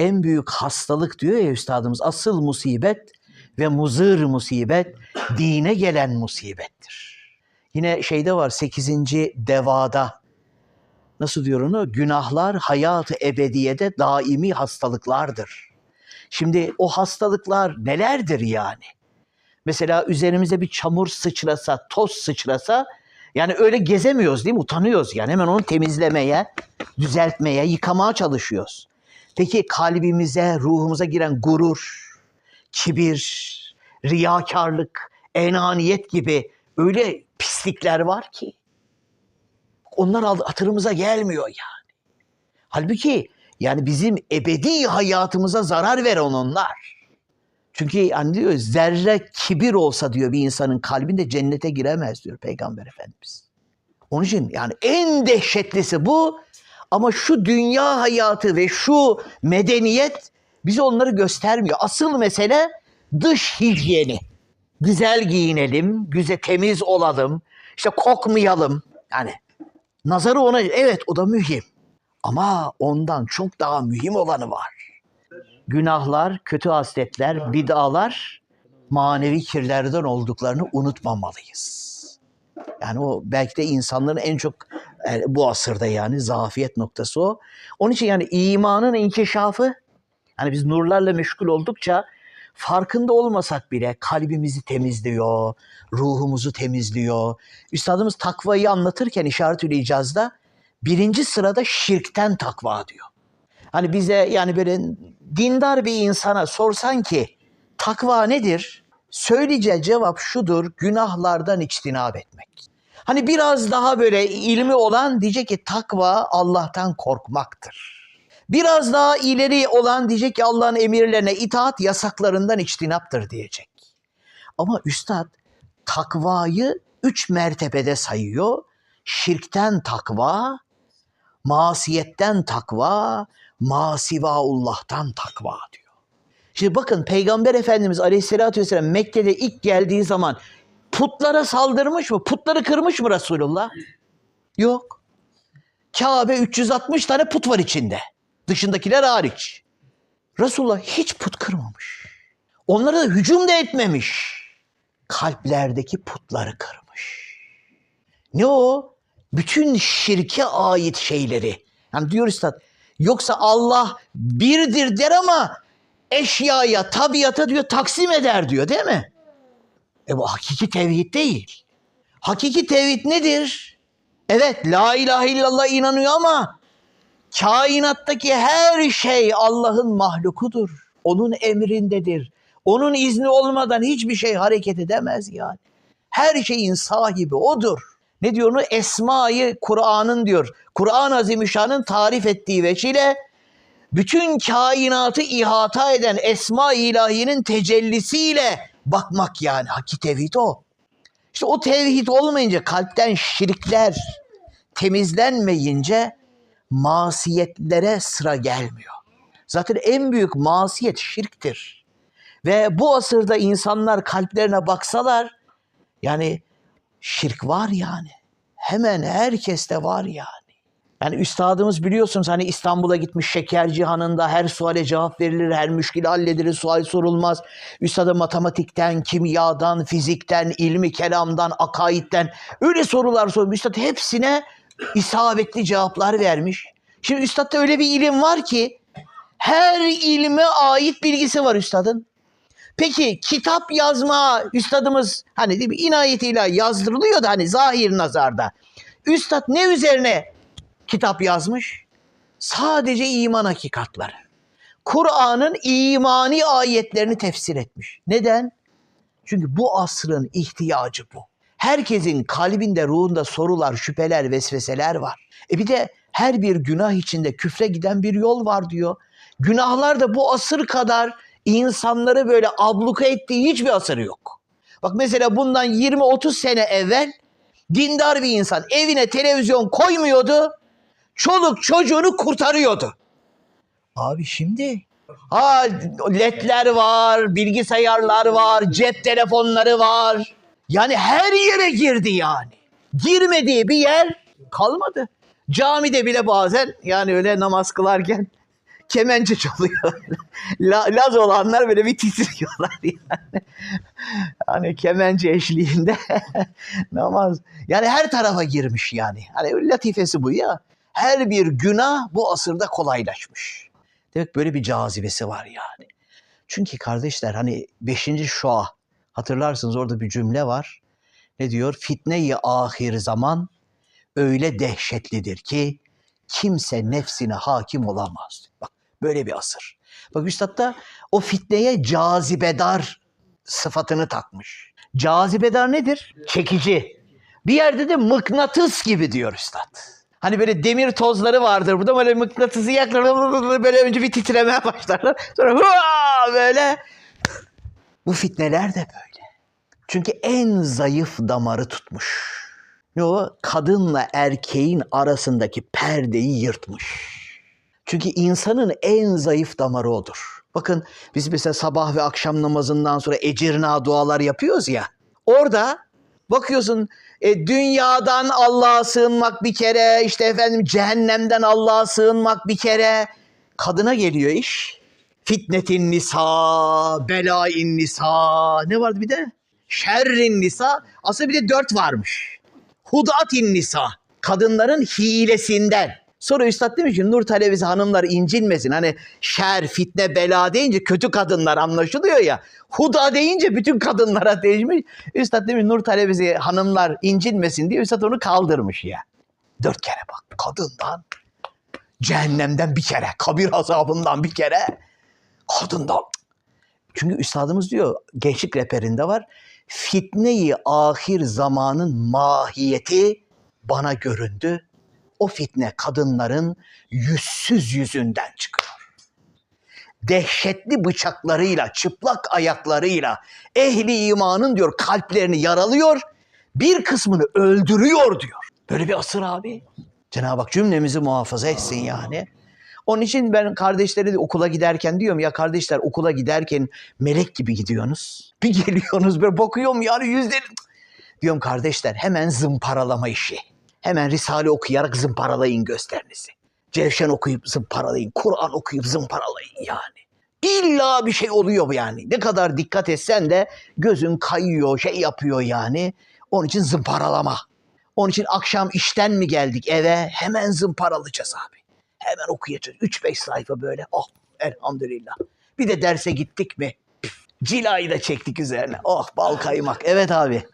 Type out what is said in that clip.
en büyük hastalık diyor ya üstadımız asıl musibet ve muzır musibet dine gelen musibettir. Yine şeyde var 8. devada nasıl diyor onu? Günahlar hayatı ebediyede daimi hastalıklardır. Şimdi o hastalıklar nelerdir yani? Mesela üzerimize bir çamur sıçrasa, toz sıçrasa yani öyle gezemiyoruz değil mi? Utanıyoruz yani hemen onu temizlemeye, düzeltmeye, yıkamaya çalışıyoruz. Peki kalbimize, ruhumuza giren gurur, kibir, riyakarlık, enaniyet gibi öyle pislikler var ki onlar hatırımıza gelmiyor yani. Halbuki yani bizim ebedi hayatımıza zarar veren onlar. Çünkü yani diyor zerre kibir olsa diyor bir insanın kalbinde cennete giremez diyor Peygamber Efendimiz. Onun için yani en dehşetlisi bu ama şu dünya hayatı ve şu medeniyet bize onları göstermiyor. Asıl mesele dış hijyeni. Güzel giyinelim, güzel temiz olalım, işte kokmayalım. Yani nazarı ona evet o da mühim. Ama ondan çok daha mühim olanı var. Günahlar, kötü hasletler, bid'alar manevi kirlerden olduklarını unutmamalıyız. Yani o belki de insanların en çok yani bu asırda yani zafiyet noktası o. Onun için yani imanın inkişafı yani biz nurlarla meşgul oldukça farkında olmasak bile kalbimizi temizliyor, ruhumuzu temizliyor. Üstadımız takvayı anlatırken işaret-ül icazda birinci sırada şirkten takva diyor. Hani bize yani böyle dindar bir insana sorsan ki takva nedir? Söyleyeceği cevap şudur, günahlardan içtinab etmek. Hani biraz daha böyle ilmi olan diyecek ki takva Allah'tan korkmaktır. Biraz daha ileri olan diyecek ki Allah'ın emirlerine itaat yasaklarından içtinaptır diyecek. Ama üstad takvayı üç mertebede sayıyor. Şirkten takva, masiyetten takva, masivaullah'tan takva diyor. Şimdi bakın Peygamber Efendimiz Aleyhisselatü Vesselam Mekke'de ilk geldiği zaman putlara saldırmış mı? Putları kırmış mı Resulullah? Yok. Kabe 360 tane put var içinde. Dışındakiler hariç. Resulullah hiç put kırmamış. Onlara da hücum da etmemiş. Kalplerdeki putları kırmış. Ne o? Bütün şirke ait şeyleri. Yani diyor üstad, yoksa Allah birdir der ama eşyaya, tabiata diyor taksim eder diyor değil mi? E bu hakiki tevhid değil. Hakiki tevhid nedir? Evet la ilahe illallah inanıyor ama kainattaki her şey Allah'ın mahlukudur. Onun emrindedir. Onun izni olmadan hiçbir şey hareket edemez yani. Her şeyin sahibi odur. Ne diyor onu? Esma'yı Kur'an'ın diyor. Kur'an-ı Azimüşşan'ın tarif ettiği veçile bütün kainatı ihata eden Esma-i İlahi'nin tecellisiyle bakmak yani. Hakiki tevhid o. İşte o tevhid olmayınca kalpten şirkler temizlenmeyince masiyetlere sıra gelmiyor. Zaten en büyük masiyet şirktir. Ve bu asırda insanlar kalplerine baksalar yani şirk var yani. Hemen herkeste var yani. Yani üstadımız biliyorsunuz hani İstanbul'a gitmiş şeker cihanında her suale cevap verilir, her müşkil halledilir, sual sorulmaz. Üstada matematikten, kimyadan, fizikten, ilmi kelamdan, akaitten öyle sorular sormuş. Üstad hepsine isabetli cevaplar vermiş. Şimdi üstadda öyle bir ilim var ki her ilme ait bilgisi var üstadın. Peki kitap yazma üstadımız hani değil mi inayetiyle yazdırılıyor da hani zahir nazarda. Üstad ne üzerine kitap yazmış? Sadece iman hakikatları. Kur'an'ın imani ayetlerini tefsir etmiş. Neden? Çünkü bu asrın ihtiyacı bu. Herkesin kalbinde, ruhunda sorular, şüpheler, vesveseler var. E bir de her bir günah içinde küfre giden bir yol var diyor. Günahlar da bu asır kadar insanları böyle abluka ettiği hiçbir asır yok. Bak mesela bundan 20-30 sene evvel dindar bir insan evine televizyon koymuyordu. Çoluk çocuğunu kurtarıyordu. Abi şimdi ha ledler var, bilgisayarlar var, cep telefonları var. Yani her yere girdi yani. Girmediği bir yer kalmadı. Camide bile bazen yani öyle namaz kılarken kemençe çalıyor. La, Laz olanlar böyle bir titriyorlar yani. Hani kemençe eşliğinde namaz. Yani her tarafa girmiş yani. Hani latifesi bu ya. Her bir günah bu asırda kolaylaşmış. Demek böyle bir cazibesi var yani. Çünkü kardeşler hani 5. şua hatırlarsınız orada bir cümle var. Ne diyor? Fitne-i ahir zaman öyle dehşetlidir ki kimse nefsine hakim olamaz. Bak böyle bir asır. Bak Üstad da o fitneye cazibedar sıfatını takmış. Cazibedar nedir? Çekici. Bir yerde de mıknatıs gibi diyor Üstad. Hani böyle demir tozları vardır. Burada böyle mıknatısı yaklar. Böyle önce bir titremeye başlarlar. Sonra hua böyle. Bu fitneler de böyle. Çünkü en zayıf damarı tutmuş. Ne o? Kadınla erkeğin arasındaki perdeyi yırtmış. Çünkü insanın en zayıf damarı odur. Bakın biz mesela sabah ve akşam namazından sonra ecirna dualar yapıyoruz ya. Orada bakıyorsun e, dünyadan Allah'a sığınmak bir kere, işte efendim cehennemden Allah'a sığınmak bir kere. Kadına geliyor iş. Fitnetin nisa, belain nisa. Ne vardı bir de? Şerrin nisa. Aslında bir de dört varmış. Hudatin nisa. Kadınların hilesinden. Sonra Üstad demiş ki Nur talebesi hanımlar incinmesin. Hani şer, fitne, bela deyince kötü kadınlar anlaşılıyor ya. Huda deyince bütün kadınlara değişmiş. Üstad demiş Nur talebesi hanımlar incinmesin diye Üstad onu kaldırmış ya. Dört kere bak kadından, cehennemden bir kere, kabir azabından bir kere, kadından. Çünkü üstadımız diyor gençlik reperinde var. Fitneyi ahir zamanın mahiyeti bana göründü. O fitne kadınların yüzsüz yüzünden çıkıyor. Dehşetli bıçaklarıyla, çıplak ayaklarıyla ehli imanın diyor kalplerini yaralıyor, bir kısmını öldürüyor diyor. Böyle bir asır abi. Cenab-ı Hak cümlemizi muhafaza etsin yani. Onun için ben kardeşleri de okula giderken diyorum ya kardeşler okula giderken melek gibi gidiyorsunuz. Bir geliyorsunuz böyle bakıyorum yani yüzleri. Diyorum kardeşler hemen zımparalama işi. Hemen Risale okuyarak zımparalayın gösterinizi. Cevşen okuyup zımparalayın. Kur'an okuyup zımparalayın yani. İlla bir şey oluyor yani. Ne kadar dikkat etsen de gözün kayıyor, şey yapıyor yani. Onun için zımparalama. Onun için akşam işten mi geldik eve hemen zımparalayacağız abi. Hemen okuyacağız. 3-5 sayfa böyle. Oh elhamdülillah. Bir de derse gittik mi? Cilayı da çektik üzerine. Oh bal kaymak. Evet abi.